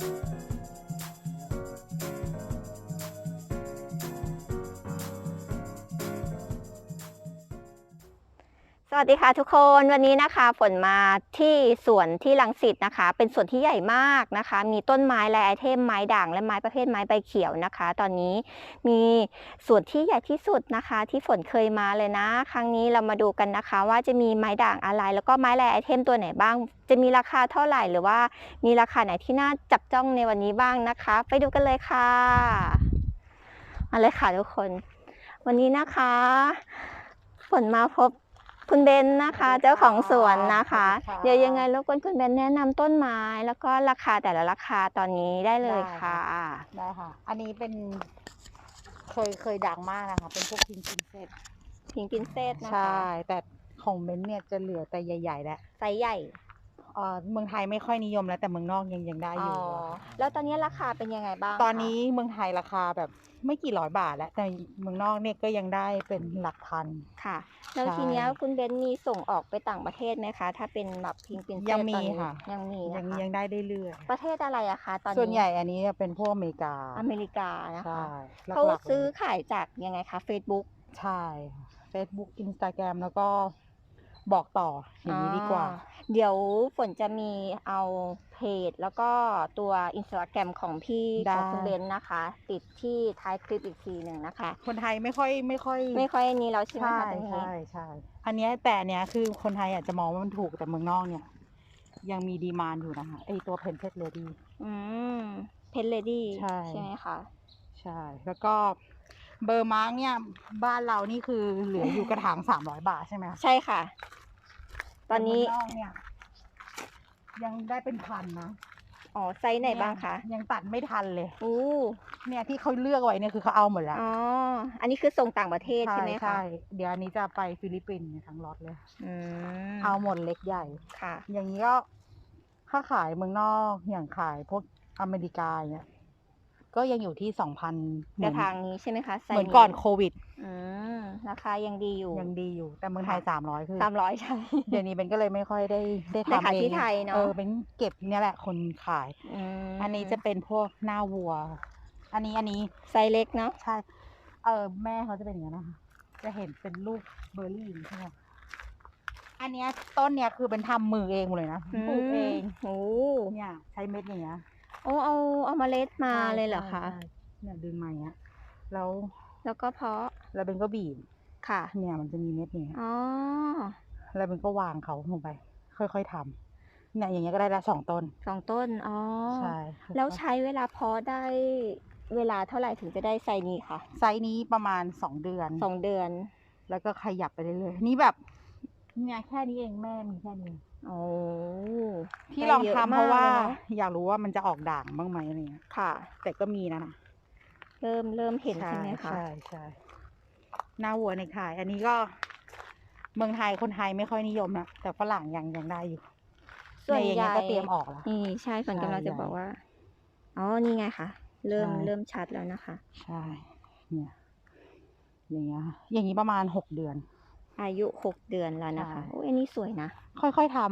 Thank you. สวัสดีค่ะทุกคนวันนี้นะคะฝนมาที่สวนที่ลังสิตนะคะ เป็นสวนที่ใหญ่มากนะคะ มีต้นไม้และไอเทมไม้ด่างและไม้ประเภทไม้ใบเขียวนะคะ ตอนนี้มีสวนที่ใหญ่ที่สุดนะคะ ที่ฝนเคยมาเลยนะ ครั้งนี้เรามาดูกันนะคะ ว่าจะมีไม้ด่างอะไร แล้วก็ไม้แร่ไอเทมตัวไหนบ้าง จะมีราคาเท่าไหร่หรือว่ามีราคาไหนที่น่าจับจ้องในวันนี้บ้างนะคะ ไปดูกันเลยค่ะมาเลยค่ะทุกคน วันนี้นะคะ ฝนมาพบ คุณเบนนะคะสวัสดีค่ะเจ้าของสวนนะคะสวัสดีค่ะเดี๋ยวยังไงรบกวนคุณเบนแนะนำต้นไม้ แล้วก็ราคาแต่ละราคาตอนนี้ได้เลยได้ค่ะค่ะ ได้ค่ะ อันนี้เป็นเคยเคยดังมากนะคะ เป็นพวกพิงพินเซตพิงกินเซตนะคะใช่แต่ของเบนเนี่ยจะเหลือแต่ใหญ่ๆแล้วไซส์ใหญ่เอ่อเมืองไทยไม่ค่อยนิยมแล้วแต่เมืองนอกยังยังได้อยู่อ๋ออะแล้วตอนนี้ราคาเป็นยังไงบ้างตอนคะนี้เมืองไทยราคาแบบ ไม่กี่ร้อยบาทแล้วแต่เมืองนอกเนี่ยก็ยังได้เป็นหลักพัน ค่ะ แล้วใช่ทีเนี้ยคุณเบนมีส่งออกไปต่างประเทศไหมคะ ถ้าเป็นแบบพิงกินเซตยังมีตอนนี้ค่ะ ยังมียันะงคะยังได้เรื่อยประเทศอะไรอะคะตอนๆนี้ส่วนใหญ่อันนี้จะเป็นพวกอเมริกาอเมริกานะใช่คะหลักๆเขาลยซื้อขายจากยังไงคะ Facebook ใช่ Facebook Instagram แล้วก็บอกต่ออย่างนี้ดีกว่าอ่เดี๋ยวฝนจะมีเอา เพจ แล้วก็ตัวอินสตาแกรมของพี่ได้ ของคุณเบนนะคะ ติดที่ท้ายคลิปอีกทีหนึ่งนะคะ คนไทยไม่ค่อยไม่ค่อย ไม่ค่อยนี้แล้วใช่ไหมใช่คะตรงนี้ ใช่ใช่ อันเนี้ยแต่เนี้ยคือคนไทยอาจจะมองว่ามันถูกแต่เมืองนอกเนี่ย ยังมีดีมานอยู่นะคะไอตัวเพนเทสเลดี้ อืมเพนเลดี้ใช่ ใช่ไหมคะ ใช่ แล้วก็เบอร์มาร์กเนี่ย บ้านเรานี่คือเหลืออยู่กระถางสามร้อยบาทใช่ไหมคะใช่ค่ะ ตอนนี้แต่เมืงนอกเนี่ย ยังได้เป็นพันนะอ๋อไซส์ไหนบ้างคะยังตัดไม่ทันเลยอู้เนี่ยที่เขาเลือกไว้เนี่ยคือเขาเอาหมดแล้วอ๋ออันนี้คือส่งต่างประเทศใช่ไหมคะใช่เดี๋ยวอันนี้จะไปฟิลิปปินส์เนี่ยทั้งล็อตเลยอืมเอาหมดเล็กใหญ่ค่ะ อย่างนี้ก็ถ้าขายเมืองนอกอย่างขายพวกอเมริกาเนี่ย ก็ยังอยู่ที่สองพันกระถางนี้ใช่ไหมคะไซส์เหมือนก่อนโควิดอืมราคายังดีอยู่ยังดีอยู่ แต่เมืองไทยค่ะสามร้อยคือสามร้อยใช่เดี๋ยวนี้เป็นก็เลยไม่ค่อยได้ได้ได้ทำขายเองที่ไทยเนอะเออเป็นเก็บเนี่ยแหละคนขายมอันนี้จะเป็นพวกหน้าวัว อันนี้อันนี้ไซส์เล็กเนาะใช่ เออแม่เขาจะเป็นอย่างนี้นนะคะจะเห็นเป็นลูกเบอร์รี่ใช่ไหมอันเนี้ยต้นเนี้ยคือเป็นทำมือเองหมดเลยนะปลูกเองโอ้เนี่ยใช้เม็ดอย่างเงี้ยโอ้เอาเอาเมล็ดมาใช่เลยเหรอใช่คะใช่เนี่ยดึงมาอย่างเงี้ยแล้วแล้วก็เพาะแล้วเป็นก็บีบค่ะ เนี่ยมันจะมีเม็ดอย่างเงี้ยอ๋อแล้วเป็นก็วางเขาลงไป ค่อยๆทำเนี่ยอย่างเงี้ยก็ได้ละสองต้นสองต้นอ๋อใช่แล้วใช้เวลาเพาะได้เวลาเท่าไหร่ถึงจะได้ไซส์นี้คะไซส์นี้ประมาณสองเดือนสองเดือน แล้วก็ขยับไปเรื่อยๆนี่แบบเนี่ยแค่นี้เองแม่มีแค่นี้ โอ้ที่ได้ลองยะทำเพราะว่ามกลยนอยากรู้ว่ามันจะออกด่างบ้างไหมอะไรเงี้ยค่ะ แต่ก็มีนะนะเริ่มเริ่มเห็นใช่ไหมคะใช่ใช่หน้าวัวในขาย อันนี้ก็ เมืองไทยคนไทยไม่ค่อยนิยมนะแต่ฝรั่งยังยังได้อยู่ส่วนเยอย่างใหญ่เงี้ยก็เตรียมออกแล้วนี่ใช่ฝนใช่กำลังจะใหญ่บอกว่าอ๋อนี่ไงคะเริ่มใช่เริ่มชัดแล้วนะคะ ใช่ เนี่ย อย่างเงี้ยค่ะอย่างนี้ประมาณหกเดือน อายุหกเดือนแล้วนะคะใช่โอ้ยอันนี้สวยนะ ค่อยๆทำ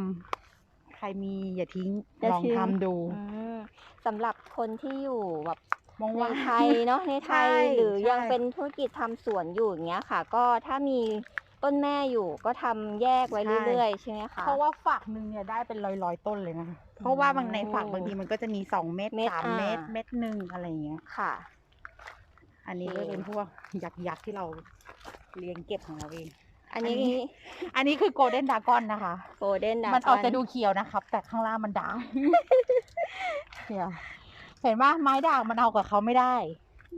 ใครมีอย่าทิ้งอย่าลองทิ้งทำดูอืมสำหรับคนที่อยู่แบบมองในว่าไทยเนาะในไทยใช่หรือใช่ยังเป็นธุรกิจทำสวนอยู่อย่างเงี้ยค่ะ ก็ถ้ามีต้นแม่อยู่ก็ทำแยกไว้เรื่อยๆใช่ไหมคะเพราะว่าฝักหนึ่งเนี่ยได้เป็นร้อยๆต้นเลยนะเพราะว่าบางในฝักบางทีมันก็จะมีสองเม็ดเม็ดสามอ่าเม็ดเม็ดหนึ่งอะไรอย่างเงี้ยค่ะ อันนี้โอก็เคเป็นพวกยักษ์ยักษ์ที่เราเลี้ยงเก็บของเราเอง อันนี้อันนี้อันนี้คือโกลเด้นดากอนนะคะโกลเด้นดามันออกจะดูเขียวนะครับ แต่ข้างล่างมันด่างเนี่ยเห็นว่าไม้ด่างมันเอากับเขาไม่ได้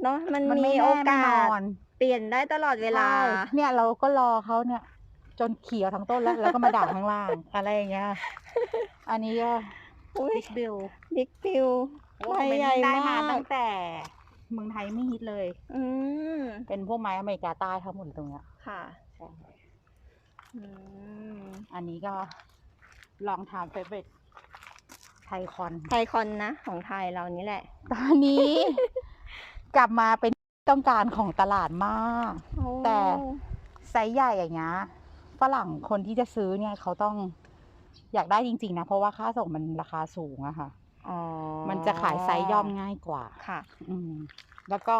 เนาะมันมันมีไม่โอแน่ไม่กานสอนเปลี่ยนได้ตลอดเวลาใช่เนี่ยเราก็รอเขาเนี่ย จนเขียวทั้งต้นแล้วแล้วก็มาด่างข้างล่าง อะไรอย่างเงี้ยอันนี้ก็อุ้ยบิ๊กบิลบิ๊กฟิวใบใหญ่ได้มามากตั้งแต่เมืองไทยไม่ฮิตเลย อืมเป็นพวกไม้อเมริกาใต้ทั้งหมดตรงเนี้ยค่ะใช่ อืมอันนี้ก็ลองทำเฟเวตไทคอน ไทยคอนนะ ของไทยเรานี่แหละ ตอนนี้ กลับมาเป็นต้องการของตลาดมากโอ้แต่ไซส์ใหญ่อย่างเงี้ยฝรั่งคนที่จะซื้อเนี่ยเขาต้องอยากได้จริง ๆ นะ เพราะว่าค่าส่งมันราคาสูงอะค่ะอ๋อมมันจะขายไซส์ย่อมง่ายกว่าค่ะ อืมแล้วก็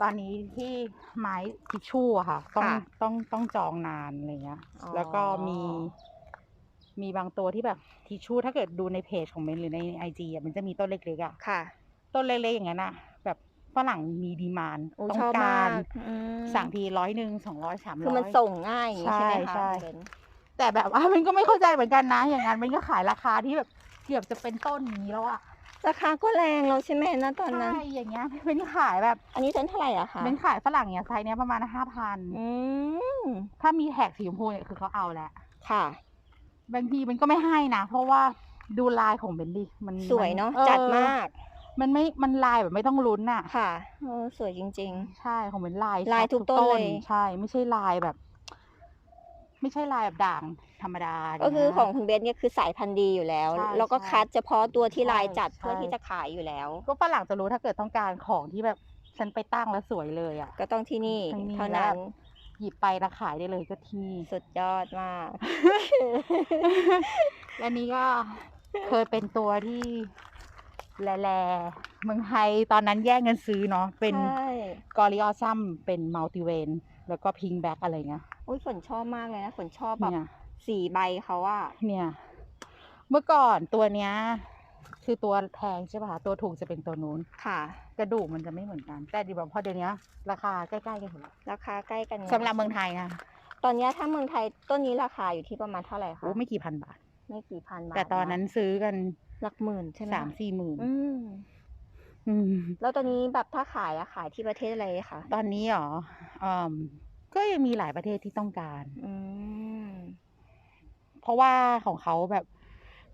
ตอนนี้ที่ไม้ทิชชู่อะค่ะ ต้องค่ะต้องต้องจองนานอะไรเงี้ย อ๋อ แล้วก็มี มีบางตัวที่แบบทิชชู่ถ้าเกิดดูในเพจของเมนหรือในไอจีอะมันจะมีต้นเล็กๆอะค่ะ ต้นเล็กๆอย่างนั้นอะแบบฝรั่งมีดีมานโอ้ต้อชงอบกามารกอืมสั่งทีร้อยหนึ่งสองร้อยสามร้อย คือมันส่งง่ายอย่างนี้ใช่ไหมคะใช่คุณเบนแต่แบบว่ามันก็ไม่เข้าใจเหมือนกันนะ อย่างนั้นมันก็ขายราคาที่แบบเกือบจะเป็นต้นอย่างนี้แล้วอะ ราคาก็แรงแล้วใช่ไหมนะตอนนั้น ใช่อย่างเงี้ยเป็นขายแบบอันนี้ต้นเท่าไหร่อะคะเป็นขายฝรั่งเนี่ยไซส์เนี้ยประมาณห้าพันอืมถ้ามีแท็กสีชมพูเนี่ยคือเขาเอาแหละค่ะ บางทีมันก็ไม่ให้นะเพราะว่าดูลายของเบนลี่มันสวยเนาะออจัดมาก มันไม่มันลายแบบไม่ต้องลุ้นอะค่ะโอ้สวยจริงใช่ของเบนลายลายชัดทุกต้นเลยใช่ ไม่ใช่ลายแบบ ไม่ใช่ลายแบบด่างธรรมดาๆก็คือนะ ของคุณเบนเนี่ยคือสายพันธุ์ดีอยู่แล้ว ใช่แล้วก็ใช่คัดเฉพาะตัวที่ลายจัดใช่ เพื่อใช่ที่จะขายอยู่แล้ว ก็ฝรั่งจะรู้ถ้าเกิดต้องการของที่แบบฉันไปตั้งแล้วสวยเลยอะก็ต้องที่นี่ที่นี่ เท่านั้นหยิบไปแล้วขายได้เลยก็ที่นี่ สุดยอดมาก และนี้ก็เคยเป็นตัวที่แลแลเมืองไทยตอนนั้นแย่งกันซื้อเนาะเป็นใช่กอริออซัมเป็นมัลติเวน แล้วก็พิงแบ็กอะไรเงี้ย อุ้ยฝนชอบมากเลยนะฝนชอบแบบเนี่ยสีใบเขาอะเนี่ย เมื่อก่อนตัวเนี้ย คือตัวแพงใช่ป่ะคะตัวถูกจะเป็นตัวนู้น ค่ะ กระดูกมันจะไม่เหมือนกัน แต่ดีแบบพอเดี๋ยวนี้ราคาใกล้ๆกันหมดแล้วราคาใกล้กันสำหรับเมืองไทยนะตอนเนี้ยถ้าเมืองไทยต้นนี้ราคาอยู่ที่ประมาณเท่าไหร่คะโอ้ไม่กี่พันบาท ไม่กี่พันบาทแต่ตอนนั้นะซื้อกันหลักหมื่นใช่ไหมสามสี่หมื่นอืมอืมแล้วตอนนี้แบบถ้าขายอะขายที่ประเทศอะไรคะตอนนี้เหรออืม ก็ยังมีหลายประเทศที่ต้องการ อืมเพราะว่าของเขาแบบ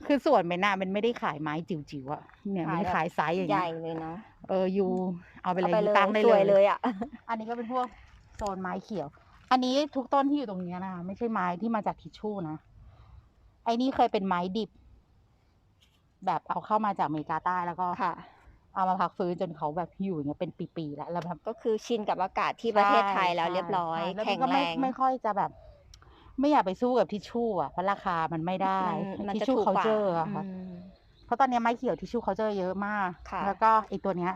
คือส่วนเมนน่ะมันไม่ได้ขายไม้จิ๋วๆอะเนี่ยมันขายไซส์อย่างใหเงี้ญ่ยเลยเนาะเออยูเอาไปเลยเอาไปยูเลยตั้งได้สวยเลยอะอันนี้ก็เป็นพวกโซนไม้เขียว อันนี้ทุกต้นที่อยู่ตรงเนี้ยนะคะไม่ใช่ไม้ที่มาจากทิชชู่นะ ไอ้นี่เคยเป็นไม้ดิบ แบบเอาเข้ามาจากอเมริกาใต้แล้วก็ ค่ะ เอามาพักฟื้นจนเขาแบบอยู่อย่างเงี้ยเป็นปีๆแล้วแล้วแบบก็คือชินกับอากาศที่ประเทศไทยแล้วใช่เรียบร้อย ใช่ล้วแข็มันงก็แรไม่ง ไม่ค่อยจะแบบ ไม่อยากไปสู้กับทิชชู่อะเพราะราคามันไม่ได้มันมันทิชจะชู่ถูกเขากว่าเจออะค่ะอืมเพราะตอนนี้ไม้เขียวทิชชู่เขาเจอเยอะมาก ค่ะ แล้วก็ไอตัวเนี้ย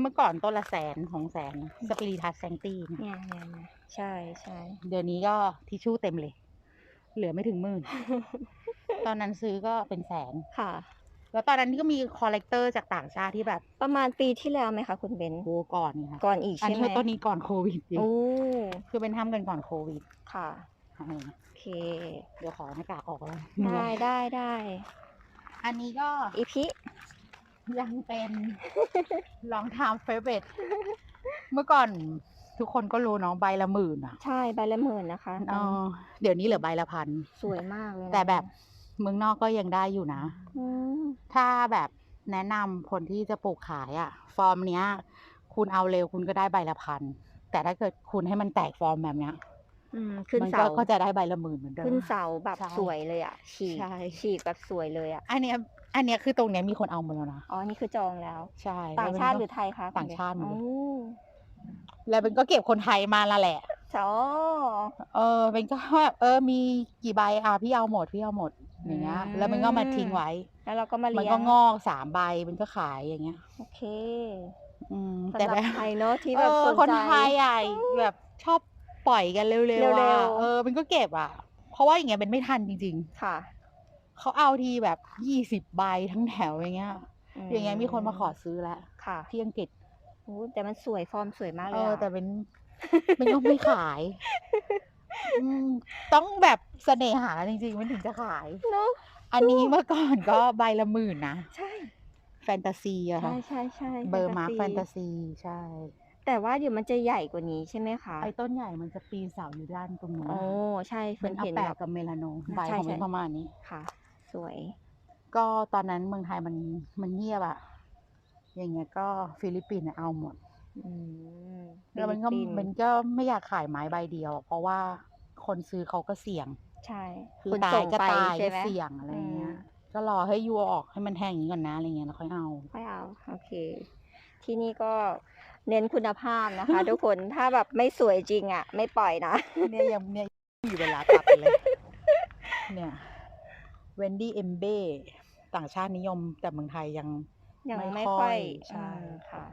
เมื่อก่อนต้นละแสนของแสนสปิริทัสแซงตี้เนี่ยเนี่ยเนี่ยเนี่ยใช่ใช่ เดี๋ยวนี้ก็ทิชชู่เต็มเลย เหลือไม่ถึงหมื่น ตอนนั้นซื้อก็เป็นแสน ค่ะ แล้วตอนนั้นก็มีคอลเลกเตอร์จากต่างชาติที่แบบประมาณปีที่แล้วไหมคะคุณเบนโหก่อนเนี่ยค่ะก่อนอีกอันใช่นี้ไหมคือต้นนี้ก่อนโควิดอีกโอ้คือเป็นทำกันก่อนโควิดค่ะอะไรอย่างเงี้ยโอเค เดี๋ยวขอหน้ากากออกแล้วได้ได้ได้อันนี้ก็อีพิยังเป็นลองทำเฟเวตเมื่อก่อนทุกคนก็รู้เนาะใบละหมื่นอะใช่ใบละหมื่นนะคะเออเดี๋ยวนี้เหลือใบละพัน สวยมากเลยนะแต่แบบ เมืองนอกก็ยังได้อยู่นะ อืมถ้าแบบแนะนำคนที่จะปลูกขายอะ่ะ ฟอร์มเนี้ย คุณเอาเร็วคุณก็ได้ใบละพันแต่ถ้าเกิดคุณให้มันแตกฟอร์มแบบเนี้ยอืมขึ้นมัเสา ก็ก็จะได้ใบละหมื่นเหมือนเดิม ขึ้นเสาแบบใช่สวยเลยอะ ฉีกใช่ ฉีกแบบสวยเลยอะ อันเนี้ยอันเนี้ยคือตรงเนี้ยมีคนเอาหมดแล้วนะอ๋อ นี่คือจองแล้ว ใช่ต่างแล้วมันชาติก็หรือไทยคะต่างชาติหมดเลยโอ้แล้วเป็นก็เก็บคนไทยมาละแหละอ๋อเออเป็นก็แบบเออมีกี่ใบอะพี่เอาหมดพี่เอาหมด อย่างเงี้ยแล้วมันก็มาทิ้งไว้ แล้วเราก็มามันเลี้ยงก็งอกสามใบมันก็ขายอย่างเงี้ย โอเคอืมสำแต่หรับแบบไทยเนอะที่เอแบบอสนคนใจไทยอะแบบชอบปล่อยกันเร็วๆเร็อะวๆ เออมันก็เก็บอะ เพราะว่าอย่างเงี้ยเป็นไม่ทันจริง ค่ะๆเขาเอาทีแบบยี่สิบใบทั้งแถวอย่างเงี้ย อย่างเงี้ยมีคนมาขอซื้อแล้วค่ะที่อังกฤษ โอ้แต่มันสวยฟอร์มสวยมากเอเลยออะแต่เป็น มันก็ไม่ขายอืม ต้องแบบเสน่หาจริงๆมันถึงจะขาย เนาะอันนี้เมื่อก่อนก็ใบละหมื่นนะ ใช่ แฟนตาซีอะใช่ค่ะใช่ใช่เบอร์มาร์คแฟนตาซีซีใช่ แต่ว่าเดี๋ยวมันจะใหญ่กว่านี้ใช่ไหมคะ ไอ้ต้นใหญ่มันจะปีนเสาอยู่ด้านตรงนู้นโอ้นะคะใช่เฟิเป็นนเห็นแปแบดบกับเมลาโนใช่ใบของใช่มันประมาณนี้ค่ะ สวย ก็ตอนนั้นเมืองไทยมันมันเงียบอะอย่างเงี้ยก็ฟิลิปปินส์อะเอาหมดอืมแล้วมันก็ฟิลิปปิส์มันก็ไม่อยากขายไม้ใบเดียวอะเพราะว่า คนซื้อเขาก็เสี่ยง ใช่คือคนตาส่ยงก็ไปตายใช่ก็ไหมเสี่ยงอะไรเงี้ยอืมก็รอให้ยูเอาออกให้มันแห้งอย่างนี้ก่อนนะอะไรเงี้ยแล้วค่อยเอาค่อยเอาโอเค ที่นี่ก็เน้นคุณภาพนะคะ ทุกคนถ้าแบบไม่สวยจริงอะ ไม่ปล่อยนะเนี่ยยังเนี่ยมีเวลาตัดเลยเนี่ยเวนดี้เอมเบ้ต่างชาตินิยมแต่เมืองไทยยังยังไม่ไม่ค่ค่ออยยใช่อืมค่ะ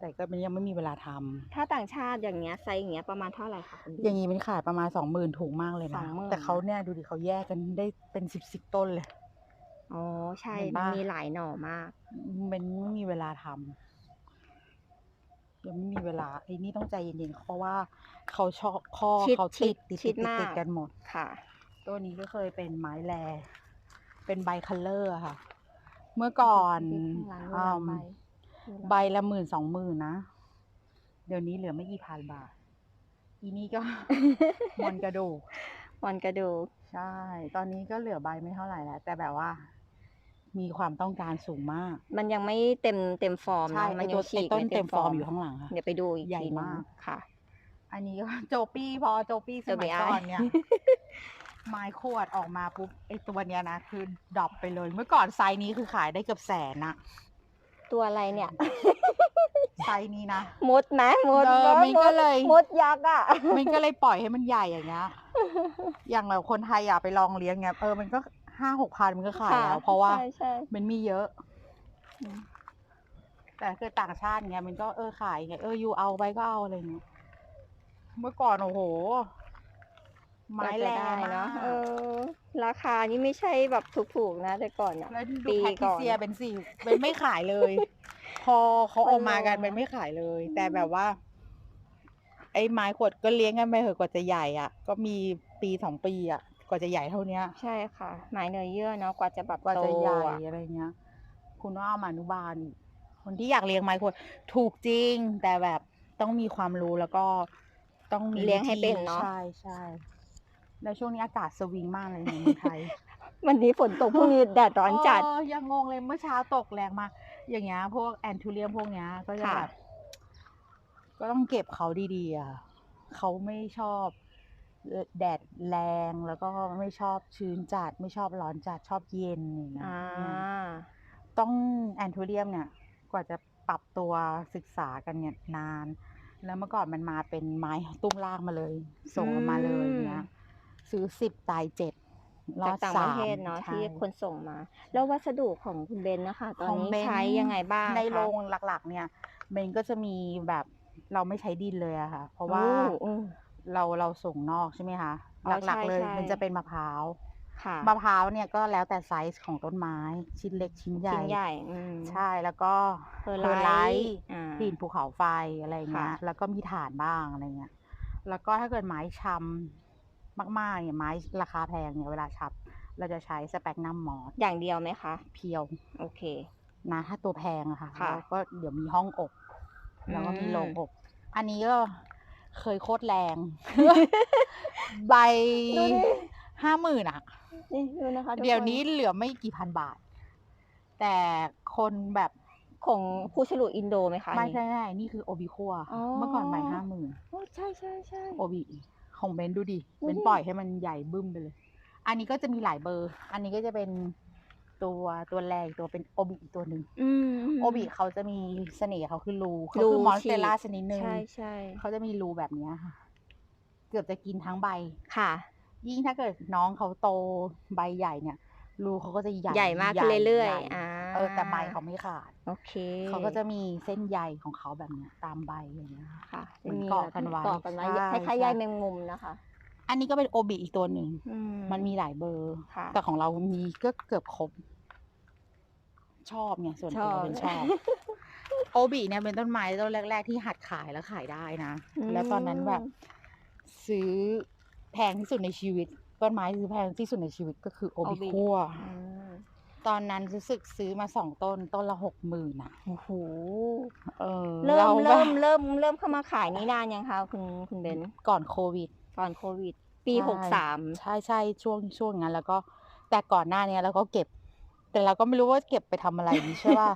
แต่ก็มันยังไม่มีเวลาทำถ้าต่างชาติอย่างเงี้ยไซส์อย่างเงี้ยประมาณเท่าไหร่คะคุณบิ๊กอย่างนี้มันขายประมาณสองหมื่นถูกมากเลยนะ 20,000 แต่เขาเนี่ยดูดิเขาแยกกันได้เป็นสิบสิบต้นเลย อ๋อใช่เห็นมันปะมีหลายหน่อมาก มันไม่มีเวลาทำยังไม่มีเวลาไอ้นี่ต้องใจเย็นๆเพราะว่าเขาชอบข้อชิดเขาติดชิติดดชิติดดติดมากติดกันหมด ค่ะ ตัวนี้ก็เคยเป็นไม้แล เป็นใบคัลเลอร์อะค่ะ เมื่อก่อนข้างหลังอืมีมหลัง ใบละหมื่นสองหมื่นนะ เดี๋ยวนี้เหลือไม่กี่พันบาท อีนี่ก็ มอนกระดูกวันกระดูก ใช่ ตอนนี้ก็เหลือใบไม่เท่าไหร่แล้ว แต่แบบว่า มีความต้องการสูงมาก มันยังไม่เต็มเต็มฟอร์มใช่เนาะมันไอยัตังวฉีไอกต้นไม่เต็มฟอร์มอยู่ข้างหลังค่ะ เดี๋ยวไปดูอีกใหญ่ทีนึงมาก ค่ะ อันนี้ก็ โจปี้พอโจปี้สโจปี้มัยไอ้ก่อนเนี่ย ไม้ขวดออกมาปุ๊บไอตัวเนี้ยนะคือดรอปไปเลย เมื่อก่อนไซส์นี้คือขายได้เกือบแสนอะ ตัวอะไรเนี่ย ไซส์นี้นะ มดไหมมดเออมดมันก็เลย มดยักษ์อะ มันก็เลยปล่อยให้มันใหญ่อย่างเงี้ย อย่างแบบคนไทยอยากไปลองเลี้ยงเงี้ยเออมันก็ห้าหกพันมันก็ขายแล้ว เพราะว่าใช่ใช่มันมีเยอะอืมแต่คือต่างชาติเงี้ยมันก็เออขายไงเอออยู่เอาไปก็เอาอะไรเงี้ยเมื่อก่อนโอ้โห ไม้แรกว่าจะงได้มาเนาะกเออ ราคานี่ไม่ใช่แบบถูกๆนะ แต่ก่อนอะแล้วปีดูแพทริก่อน เซียเป็นสี่เป็นไม่ขายเลย พอเขาออกมากันมันลงเป็นไม่ขายเลยอืมแต่แบบว่า ไอ้ไม้ขวดก็เลี้ยงกันไปเหอะกว่าจะใหญ่อะ ก็มีปีสองปีอะ กว่าจะใหญ่เท่าเนี้ย ใช่ค่ะหมายเนื้อเยื่อเนาะกว่าจะแบบกว่าโตจะใหญ่อะอะไรเงี้ย คุณว่าเอามาอนุบาลอีกคนที่อยากเลี้ยงไม้ขวดถูกจริง แต่แบบต้องมีความรู้แล้วก็ต้องมีเลี้ยงให้วิธีเป็นเนาะใช่ใช่ แล้วช่วงนี้อากาศสวิงมากเลยในเมืองไทยวันนี้ฝนตกพรุ่งนี้แดดร้อนจัด เออยังงงเลยเมื่อเช้าตกแรงมาก อย่างเงี้ยพวกแอนทูเรียมพวกเนี้ยก็จะค่ะ แบบก็ต้องเก็บเขาดีๆอะเขาไม่ชอบแดดแรงแล้วก็ไม่ชอบชื้นจัด ไม่ชอบร้อนจัดชอบเย็นอย่างเงี้ยอ่า อืม ต้องแอนทูเรียมเนี่ยกว่าจะปรับตัวศึกษากันเนี่ยนาน แล้วเมื่อก่อนมันมาเป็นไม้ตุ้มลากมาเลย ส่งออกมาเลยเนี้ย ซื้อสิบตายเจ็ดรอจากดต่างปสาระมเทศเนาะใช่ ที่คนส่งมา แล้ววัสดุของคุณเบนนะคะ ตอนของนี้เบน ใช้ยังไงบ้างในคะโรงหลักๆ เนี่ยเบนก็จะมีแบบเราไม่ใช้ดินเลยอะค่ะ เพราะว่าโอ้อืมเราเราส่งนอกใช่ไหมคะอ๋อหลักใช่ๆเลยใช่ มันจะเป็นมะพร้าวค่ะมะพร้าวเนี่ยก็แล้วแต่ไซส์ของต้นไม้ ชิ้นเล็กชิ้นใหญ่ ชิ้นใหญ่อืม ใช่แล้วก็เพอร์เพอร์ไลไลท์ท์อ่าปีนภูเขาไฟอะไรเงี้ยค่ะ แล้วก็มีฐานบ้างอะไรเงี้ยแล้วก็ถ้าเกิดไม้ชำ มากๆเนี่ยไม้ราคาแพงเนี่ยเวลาชับ เราจะใช้สเปกนัมมอสอย่างเดียวไหมคะเพียวโอเค นะถ้าตัวแพงอะค่ะค่ะแล้วก็เดี๋ยวมีห้องอบแล้วก็มีอืมโรงอบ อันนี้ก็เคยโคตรแรง ใบดูดิ ห้าหมื่นอะ นี่ดูนะคะทุกเดี๋ยวคนี้เหลือไม่กี่พันบาท แต่คนแบบของผู้ฉลุอินโดไหมคะอันไม่นี้ ใช่ไม่นี่คือโอบิคัวอ๋อ เมื่อก่อนใบห้าหมื่นโอ้ใช่ใช่ใช่โอบิ ของเบนดูดิดูดิเบนปล่อยให้มันใหญ่บึ้มไปเลย อันนี้ก็จะมีหลายเบอร์ อันนี้ก็จะเป็นตัวตัวแรงตัวเป็นโอบิอีกตัวหนึ่งอืมโอบิเขาจะมีเสน่ห์เขาคือรูเขารูคือมอนสฉีเตกล่าชนิดหนึ่งใช่ใช่เขาจะมีรูแบบเนี้ยค่ะ เกือบจะกินทั้งใบค่ะ ยิ่งถ้าเกิดน้องเขาโตใบใหญ่เนี่ย รูเขาก็จะใหญ่ใหญ่มากขึ้นเรื่อยใหญ่ๆอ่าเออแต่ใบเขาไม่ขาด โอเคเขาก็จะมีเส้นใยของเขาแบบเนี้ยตามใบอย่างเงี้ยค่ะค่ะเหมือนจะเกาะกันไว้เกาะกันไว้ใช่คล้ายๆใช่ใยแมงมุมนะคะ อันนี้ก็เป็นโอบิอีกตัวหนึ่งอืมันมีหลายเบอร์ค่ะแต่ของเรามีก็เกือบครบ ชอบไงส่วนตัวเป็นชอบโอบิเนี่ยเป็นต้นไม้ต้นแรก ๆ ที่หัดขายแล้วขายได้นะ แล้วตอนนั้นแบบซื้อแพงที่สุดในชีวิต ต้นไม้ซื้อแพงที่สุดในชีวิตก็คือโอบิโอบิคัวอืมตอนนั้นรู้สึกซื้อมาสองต้นต้นละหกหมื่นอะโอ้โหเออเริ่มาแบบเริ่มเริ่มเริ่มเข้ามาขายนี่นานยังคะคุณคุณเบนก่อนโควิด ก่อนโควิด ปีใช่หกสามใช่ใช่ช่วงช่วงนั้นแล้วก็แต่ก่อนหน้าเนี้ยเราก็เก็บ แต่เราก็ไม่รู้ว่าเก็บไปทำอะไรดีใช่ป่ะ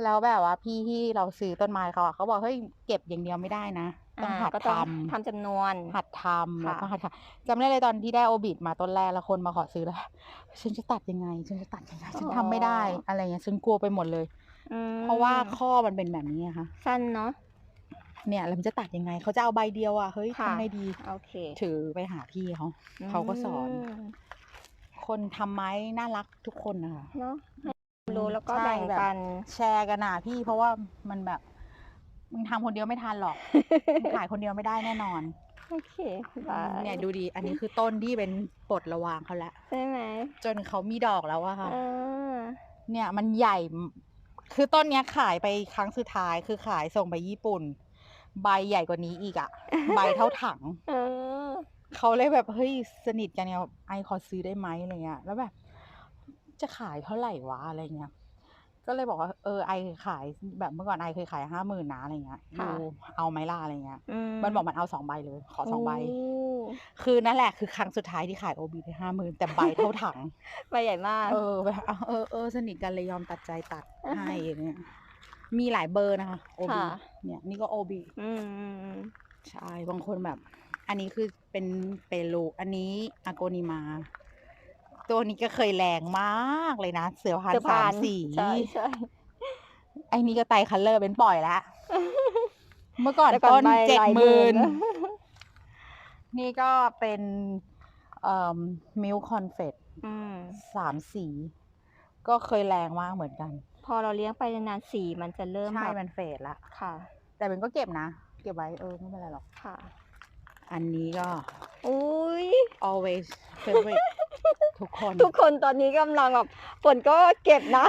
แล้วแบบว่าพี่ที่เราซื้อต้นไม้เขาอะเขาบอกเฮ้ยเก็บอย่างเดียวไม่ได้นะ ต้องหัดก็ทต้องทำจำนวนำหัดทำแล้วก็ค่ะหัดทำจำได้เลยตอนที่ได้โอบิดมาต้นแรกแล้วคนมาขอซื้อแล้วฉันจะตัดยังไง ฉันจะตัดยังไง ฉันทำไม่ได้อะไรเงี้ยฉันกลัวไปหมดเลยอืมเพราะว่าข้อมันเป็นแบบนี้อะค่ะ สั้นเนาะเนี่ยแล้วมันจะตัดยังไง เขาจะเอาใบเดียวอะเฮ้ยค่ะทำไงดีโอเค ถือไปหาพี่เขาเขาก็สอนมคคนทำไม้น่ารักทุกคนนะคะเนาะให้รู้แล้วก็ใช่แบ่งแบบกันแชร์กันอะพี่เพราะว่ามันแบบ มึงทำคนเดียวไม่ทันหรอก มึงขายคนเดียวไม่ได้แน่นอนโอเคบายเนี่ยดูดี อันนี้คือต้นที่เป็นปลดระวางเขาแล้วใช่ไหมจนเขามีดอกแล้วอะค่ะเออเนี่ยมันใหญ่ คือต้นเนี้ยขายไปครั้งสุดท้าย คือขายส่งไปญี่ปุ่น ใบใหญ่กว่านี้อีกอะใบเท่าถัง เออ เขาเลยแบบเฮ้ยสนิทกันเนี่ยไอขอซื้อได้ไหมอะไรเงี้ย แล้วแบบ จะขายเท่าไหร่วะอะไรเงี้ย ก็เลยบอกว่าเออไอขายแบบเมื่อก่อนไอเคยขายห้าหมื่นนะอะไรเงี้ยอค่ะยู่เอาไหมล่ะอะไรเงี้ยอืมันบอกมันเอาสองใบเลย ขอสองใบโคือนั่นแหละคือครั้งสุดท้ายที่ขายโอบีไปห้าหมื่นแต่ใบเท่าถังใบใหญ่มาก เออแบบเอาเออเออสนิทกันเลยยอมตัดใจตัดให้เนี่ยมีหลายเบอร์นะคะโอบีค่ะเนี่ย นี่ก็โอบีอืมอืมอืมใช่บางคนแบบ อันนี้คือเป็นเปรูอันนี้อาโกนิมา ตัวนี้ก็เคยแรงมากเลยนะ เสือพันเสื้อสาผ้มสีใช่ใช่ไอ้นี่ก็ไตรคัลเลอร์เป็นปล่อยแล้วเมื่อก่อนแต่ก่อนต้นใบเจ็ดหลายหหมื่มื่นนนี่ก็เป็นเอ่อมิลคอนเฟตอืมสามสี ก็เคยแรงมากเหมือนกัน พอเราเลี้ยงไปนานๆสีมันจะเริ่มใช่แบบมันเฟดละค่ะ แต่เป็นก็เก็บนะ เก็บไว้เออไม่เป็นไรหรอกค่ะ อันนี้ก็ อุ้ย always favorite ทุกคน ทุกคนตอนนี้กำลังแบบฝนก็เก็บนะ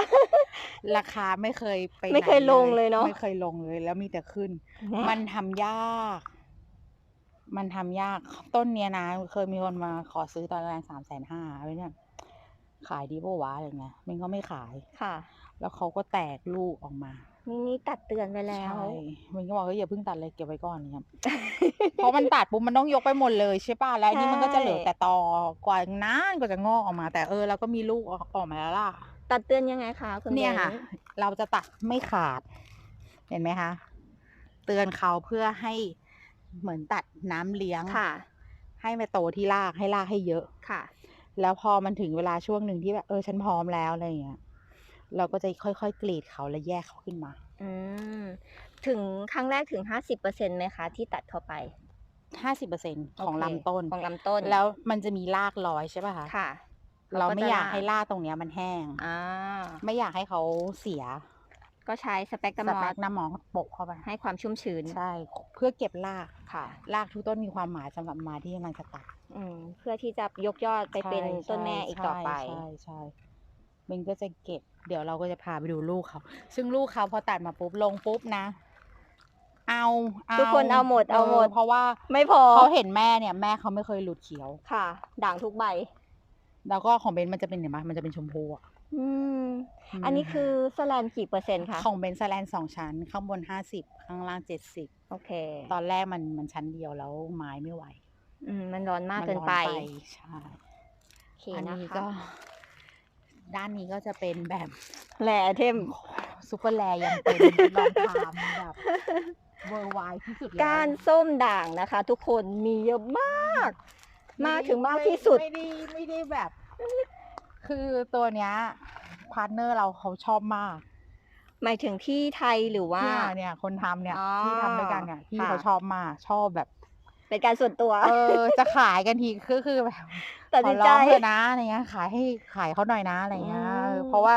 ราคาไม่เคยไปไม่เคยหนลงเลยเนอะ ไม่เคยลงเลย แล้วมีแต่ขึ้น มันทำยาก มันทำยาก ต้นเนี้ยนะ เคยมีคนมาขอซื้อตอนแรกสามแสนห้าไว้เนี่ยขายดีปะวะอะไรเงี้ยมันก็ไม่ขาย ค่ะ แล้วเขาก็แตกลูกออกมา นี่นี่ตัดเตือนไปแล้ว ใช่มันก็บอกว่าอย่าเพิ่งตัดเลยเก็บไว้ก่อนเนี่ยเพราะมันตัดปุ๊บมันต้องยกไปหมดเลยใช่ป่ะ แล้วอันนี้มันก็จะเหลือใช่แต่ตอกว่านานกว่าจะงอกออกมา แต่เออเราก็มีลูกออกออกมาแล้วล่ะ ตัดเตือนยังไงคะคุณเนี่ยบค่ะ เราจะตัดไม่ขาด เห็นไหมคะ เตือนเขาเพื่อให้เหมือนตัดน้ำเลี้ยงค่ะ ให้มาโตที่รากให้รากให้เยอะค่ะ แล้วพอมันถึงเวลาช่วงหนึ่งที่แบบเออฉันพร้อมแล้วอะไรอย่างเงี้ย เราก็จะค่อยๆ กรีดเขาแล้วแยกเขาขึ้นมาอืมถึงครั้งแรกถึงห้าสิบเปอร์เซ็นต์ไหมคะ ที่ตัดเข้าไปห้าสิบเปอร์เซ็นของโเคลำต้นของลำต้น แล้วมันจะมีรากลอยใช่ป่ะคะค่ะ เราไม่อยากจะให้รากตรงเนี้ยมันแห้งอ่าไม่อยากให้เขาเสีย ก็ใช้สเปกตสรมอแปสกน้ำหมองโปะเข้าไปให้ความชุ่มชื้นใช่ เพื่อเก็บรากค่ะ รากทุกต้นมีความหมายสำหรับไมาที่กำลังจะตัดอืมเพื่อที่จะยกยอดไปเป็นใช่ต้นแม่ใช่อีกต่อไปใช่ใช่ มันก็จะเก็บ เดี๋ยวเราก็จะพาไปดูลูกเขา ซึ่งลูกเขาพอตัดมาปุ๊บลงปุ๊บนะเอาเอาทุกคนเอาหมดเอาหมด เพราะว่าไม่พอเขาเห็นแม่เนี่ย แม่เขาไม่เคยหลุดเขียวค่ะ ด่างทุกใบ แล้วก็ของเบนมันจะเป็นเห็นไหมมันจะเป็นชมพูอะอืมมอันนี้คือสแลนกี่เปอร์เซ็นต์คะ ของเบนซ์แลนสองชั้น ข้างบนห้าสิบข้างล่างเจ็ดสิบโอเค ตอนแรกมันมันชั้นเดียวแล้วไม้ไม่ไหว อืม มันร้อนมากมัเกินร้อไป ใช่โอเคอันนะนี้คะก็ ด้านนี้ก็จะเป็นแบบแหล่เทมซูเปอร์แลยังเป็นลองทามแบบเวอร์ไวที่สุดแล้วก้านส้มด่างนะคะ ทุกคนมีเยอะมาก มากถึงมากที่สุด ไม่ได้ไม่ได้แบบ คือตัวเนี้ยพาร์ทเนอร์เราเขาชอบมาก หมายถึงที่ไทยหรือว่า เนี่ยเนี่ยคนทำเนี่ยอ๋อที่ทำด้วยกันเนี่ยที่ค่ะเขาชอบมากชอบแบบ เป็นการส่วนตัว เออ จะขายกันทีคือคือแบบตัดขอสินร้ใจองเถอะนะอะไรเงี้ย ขายให้ขายเขาหน่อยนะอะไรเงี้ยอืมเออเพราะว่า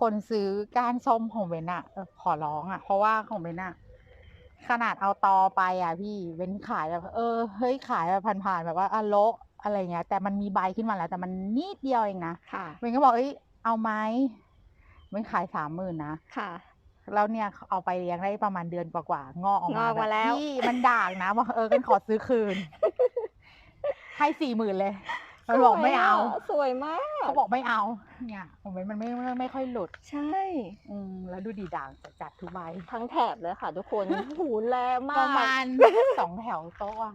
คนซื้อก้านส้มของเบนอะเออขอร้องอะเพราะว่าของเบนอะขนาดเอาตอไปอะพี่เบนขายแบบเออเฮ้ยขายแบบผ่านๆแบบว่าอะโละอะไรเงี้ย แต่มันมีใบขึ้นมาแล้ว แต่มันนิดเดียวเองนะค่ะเบนก็บอกเอ้ยเอาไหมเบนขายสามหมื่นนะค่ะ แล้วเนี่ยเอาไปเลี้ยงได้ประมาณเดือนกว่าๆงอกออกมางอกมาบบแล้ว พี่มันด่างนะบอกเออกันขอซื้อคืน ให้สี่หมื่นเลยมันบอกไม่เอาสวยะสวยมาก เขาบอกไม่เอา เนี่ยผมเป็นมันไม่ไม่ไม่ค่อยหลุด ใช่ อืมแล้วดูดีด่างจัดๆทุกใบทั้งแถบเลยค่ะ ทุกคน หูแลมากประมาณ สองแถวโต๊ะอะ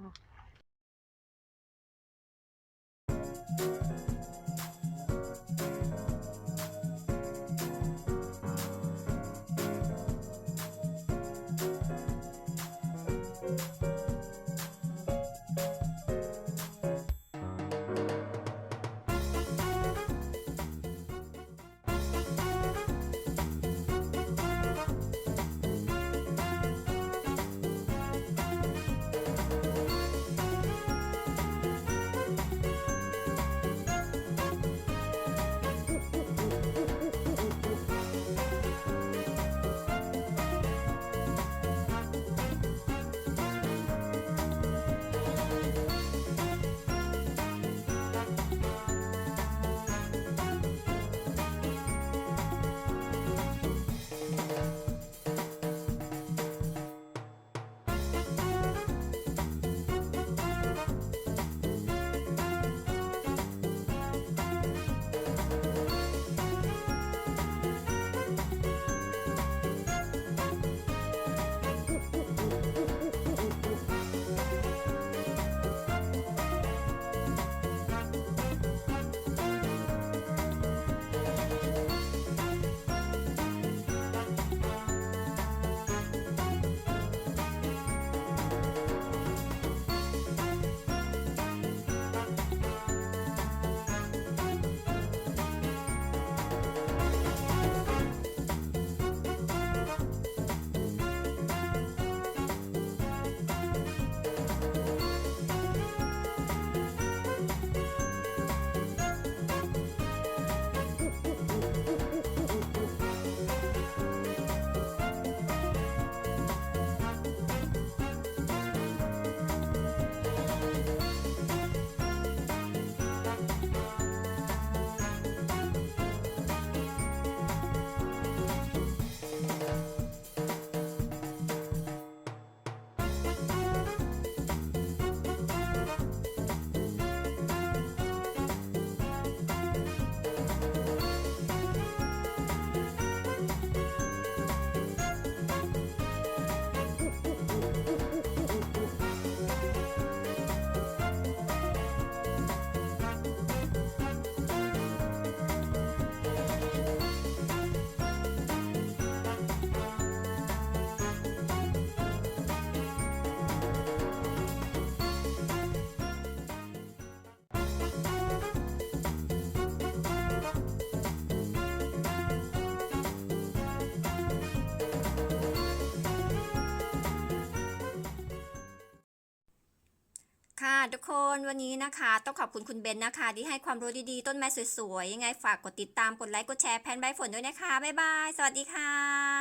คนวันนี้นะคะ ต้องขอบคุณคุณเบนนะคะ ที่ให้ความรู้ดีๆ ต้นไม้สวยๆ ยังไงฝากกดติดตามกดไลค์กดแชร์แพนใบฝนด้วยนะคะ บ๊ายบาย สวัสดีค่ะ